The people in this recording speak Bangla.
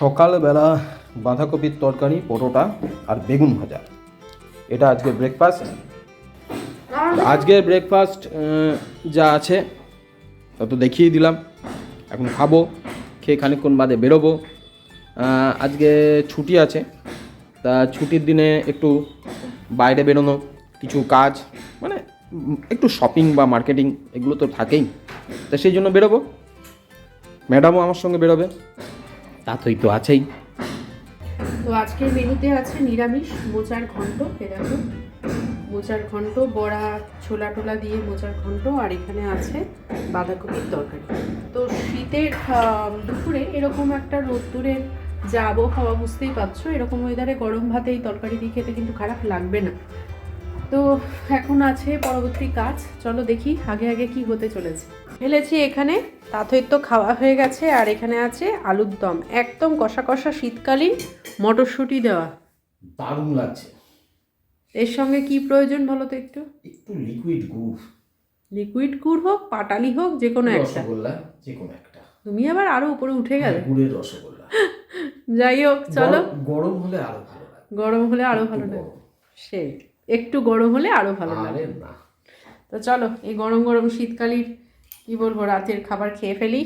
সকালবেলা বাঁধাকপির তরকারি, পরোটা আর বেগুন ভাজা। এটা আজকের ব্রেকফাস্ট আজকের ব্রেকফাস্ট যা আছে, তা তো দেখিয়ে দিলাম। এখন খাব, খেয়ে খানিকক্ষণ বাদে বেরোবো। আজকে ছুটি আছে, তা ছুটির দিনে একটু বাইরে বেরোনো, কিছু কাজ মানে একটু শপিং বা মার্কেটিং এগুলো তো থাকেই। তা সেই জন্য বেরোবো। ম্যাডামও আমার সঙ্গে বেরোবে তা তোই তো আছেই। তো আজকের মেনুতে আছে নিরামিষ মোচার ঘন্ট দেখো। মোচার ঘন্ট বড়া, ছোলা টোলা দিয়ে মোচার ঘন্ট আর এখানে আছে বাঁধাকপির তরকারি। তো শীতের দুপুরে এরকম একটা রোদ্দুরের যা আবহাওয়া বুঝতেই পারছ, এরকম ওয়েদারে গরম ভাতে এই তরকারি দিয়ে খেতে কিন্তু খারাপ লাগবে না। তো এখন আছে পরবর্তী কাজ। চলো দেখি আগে আগে কি হতে চলেছে। ফেলেছি এখানে তাথইর তো খাওয়া হয়ে গেছে আর এখানে আছে আলুর দম। একদম কষা কষা শীতকালীন মটরশুঁটি দেওয়া। দারুণ লাগছে। এর সঙ্গে কি প্রয়োজন বলো তো একটু? একটু লিকুইড গুড়। লিকুইড গুড় হোক পাটালি হোক যে কোনো একটা। রসগোল্লা যে কোনো একটা। তুমি আবার আরও উপরে উঠে গেলে। গুড়ের রসগোল্লা। যাই হোক চলো। গরম- গরম হলে আরও ভালো গরম হলে আরও ভালো লাগে। সেই। একটু গরম হলে আরও ভালো লাগে। তো চলো এই গরম গরম শীতকালীর কি বলব রাতের খাবার খেয়ে ফেলি।